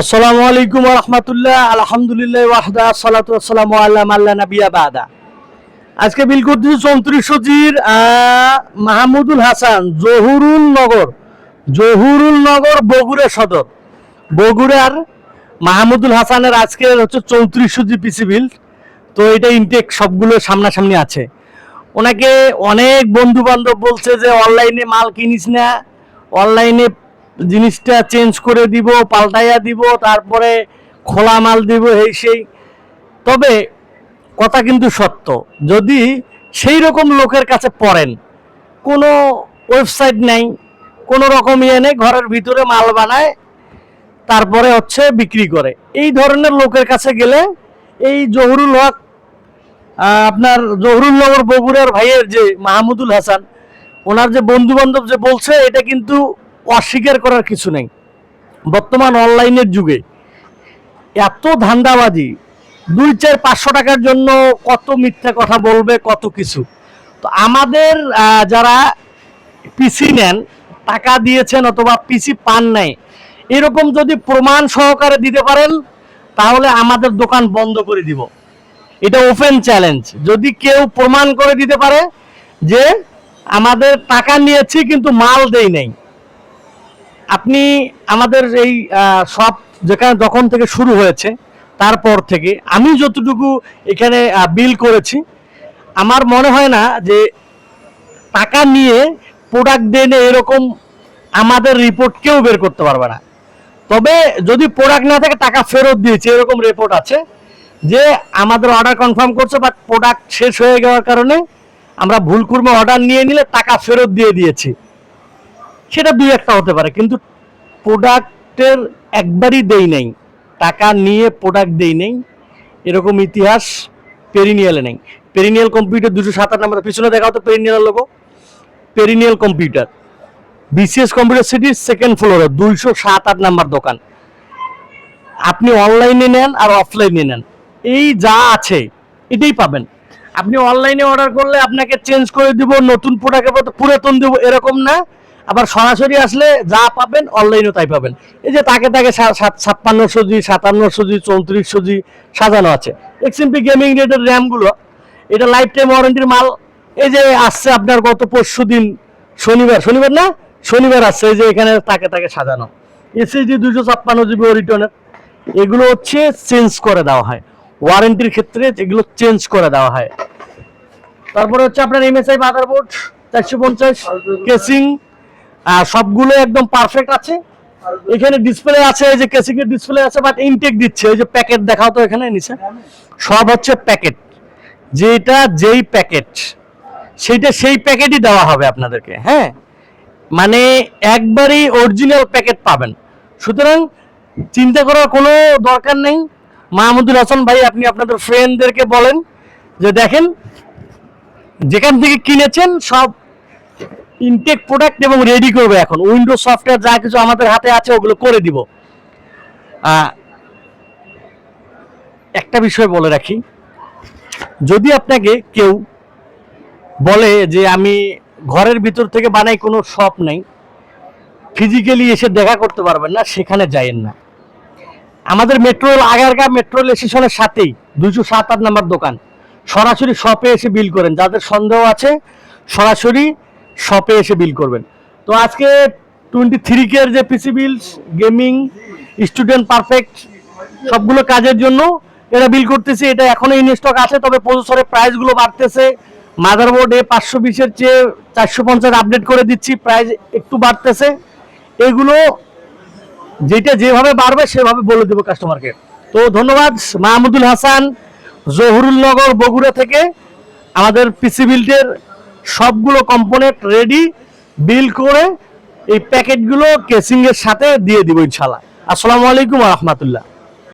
আসসালামু আলাইকুম রহমতুল্লাহ। আলহামদুলিল্লাহ ওয়াহদা সালাতু আসসালামু আল্লাহ আল্লাহ নাবিয়া বাদা। আজকে বিল করতেছি চৌত্রিশশো জির মাহমুদুল হাসান, জহুরুল নগর জহুরুল নগর বগুড়া সদর। বগুড়ার মাহমুদুল হাসানের আজকে হচ্ছে চৌত্রিশশো জি পিসি বিল। তো এটা ইনটেক সবগুলো সামনাসামনি আছে। ওনাকে অনেক বন্ধু বান্ধব বলছে যে, অনলাইনে মাল কিনিস না, অনলাইনে জিনিসটা চেঞ্জ করে দিব, পাল্টাইয়া দিব, তারপরে খোলা মাল দিব, এই সেই। তবে কথা কিন্তু সত্য, যদি সেই রকম লোকের কাছে পড়েন, কোনো ওয়েবসাইট নেই, কোনো রকম ইয়ে নেই, ঘরের ভিতরে মাল বানায়, তারপরে হচ্ছে বিক্রি করে। এই ধরনের লোকের কাছে গেলে এই জহুরুল হক আপনার জহুরুল নগর বগুড়ার ভাইয়ের যে মাহমুদুল হাসান, ওনার যে বন্ধু বান্ধব যে বলছে, এটা কিন্তু অস্বীকার করার কিছু নেই। বর্তমান অনলাইনের যুগে এত ধান্দাবাজি, দুই চার পাঁচশো টাকার জন্য কত মিথ্যা কথা বলবে, কত কিছু। তো আমাদের যারা পিসি নেন, টাকা দিয়েছেন অথবা পিসি পান নাই, এরকম যদি প্রমাণ সহকারে দিতে পারেন, তাহলে আমাদের দোকান বন্ধ করে দিব। এটা ওপেন চ্যালেঞ্জ যদি কেউ প্রমাণ করে দিতে পারে যে আমাদের টাকা নিয়েছি কিন্তু মাল দেই নাই। আপনি আমাদের এই সব যেখানে যখন থেকে শুরু হয়েছে, তারপর থেকে আমি যতটুকু এখানে বিল করেছি, আমার মনে হয় না যে টাকা নিয়ে প্রোডাক্ট দেনে এরকম আমাদের রিপোর্ট কেউ বের করতে পারবে না। তবে যদি প্রোডাক্ট না থাকে, টাকা ফেরত দিয়েছে, এরকম রিপোর্ট আছে যে আমাদের অর্ডার কনফার্ম করছে বাট প্রোডাক্ট শেষ হয়ে যাওয়ার কারণে আমরা ভুল কর্মে অর্ডার নিয়ে নিলে টাকা ফেরত দিয়ে দিয়েছি। সেটা দুই একটা হতে পারে, কিন্তু প্রোডাক্টের একবারই দেই নেই। টাকা নিয়ে প্রোডাক্ট দেই নেই। এরকম ইতিহাস পেরিনিয়ালে নেই। পেরিনিয়াল কম্পিউটার দুশো সাত আট নাম্বার, পিছনে দেখাও তো Perennial logo Perennial computer. BCS computer সিটির সেকেন্ড ফ্লোরে দুইশো সাত আট নাম্বার দোকান। আপনি অনলাইনে নেন আর অফলাইনে নেন। এই যা আছে, এটাই পাবেন। আপনি অনলাইনে অর্ডার করলে আপনাকে চেঞ্জ করে দিব, নতুন প্রোডাক্টের পুরাতন দেবো, এরকম না। আবার সরাসরি আসলে যা পাবেন অনলাইনেও তাই পাবেন। এই যে তাকে তাকে ছাপ্পান্ন সজি সাতান্ন সজি চৌত্রিশ সজি সাজানো আছে। এক্সএমপি গেমিং রেটের র্যামগুলো এটা লাইফ টাইম ওয়ারেন্টির মাল। এই যে আসছে আপনার গত পরশু দিন শনিবার শনিবার না? শনিবার আসছে, এই যে এখানে তাকে তাকে সাজানো। এসএসডি দুশো ছাপ্পান্ন জিবি রিটার্নের এগুলো হচ্ছে চেঞ্জ করে দেওয়া হয়। ওয়ারেন্টির ক্ষেত্রে এগুলো চেঞ্জ করে দেওয়া হয়। তারপরে হচ্ছে আপনার এমএসআই মাদারবোর্ড চারশো পঞ্চাশ কেসিং সবগুলো একদম পারফেক্ট আছে। এখানে ডিসপ্লে আছে, এই যে কেসিং এর ডিসপ্লে আছে বাট ইনটেক দিচ্ছে। এই যে প্যাকেট দেখাও তো এখানে নিচে। সব হচ্ছে প্যাকেট যেটা যেই প্যাকেট সেইটা সেই প্যাকেটই দেওয়া হবে আপনাদেরকে হ্যাঁ? মানে একবারই অরিজিনাল প্যাকেট পাবেন। সুতরাং চিন্তা করার কোনো দরকার নেই। মাহমুদুল হাসান ভাই, আপনি আপনাদের ফ্রেন্ডদেরকে বলেন যে দেখেন, যেখান থেকে কিনেছেন, সব ইনটেক প্রোডাক্ট এবং রেডি করবে এখন। উইন্ডোজ সফটওয়্যার যা কিছু আমাদের হাতে আছে, ওগুলো করে দিব। একটা বিষয় বলে রাখি। যদি আপনাকে কেউ বলে যে আমি ঘরের ভিতর থেকে বানাই কোনো শপ নেই ফিজিক্যালি এসে দেখা করতে পারবেন না, সেখানে যাইয়েন না। আমাদের metro rail Agargaon metro rail স্টেশনের সাথেই, দুইশো সাত আট নাম্বার দোকান। সরাসরি শপে এসে বিল করেন। যাদের সন্দেহ আছে, সরাসরি শপে এসে বিল করবেন। তো আজকে টোয়েন্টি থ্রি কের যে PC build gaming student perfect সবগুলো কাজের জন্য এটা বিল করতেছি। এটা এখনও ইন স্টক আছে, তবে প্রসেসরের প্রাইসগুলো বাড়তেছে। মাদারবোর্ডে পাঁচশো বিশের চেয়ে চারশো পঞ্চাশ আপডেট করে দিচ্ছি প্রাইস একটু বাড়তেছে। এগুলো যেটা যেভাবে বাড়বে, সেভাবে বলে দেবো কাস্টমারকে তো ধন্যবাদ, মাহমুদুল হাসান, জহুরুল নগর, বগুড়া থেকে আমাদের পিসি বিল্টের সবগুলো কম্পোনেন্ট রেডি বিল করে এই প্যাকেটগুলো কেসিংয়ের সাথে দিয়ে দিব ইনশাল্লাহ আসসালামু আলাইকুম রহমতুল্লাহ।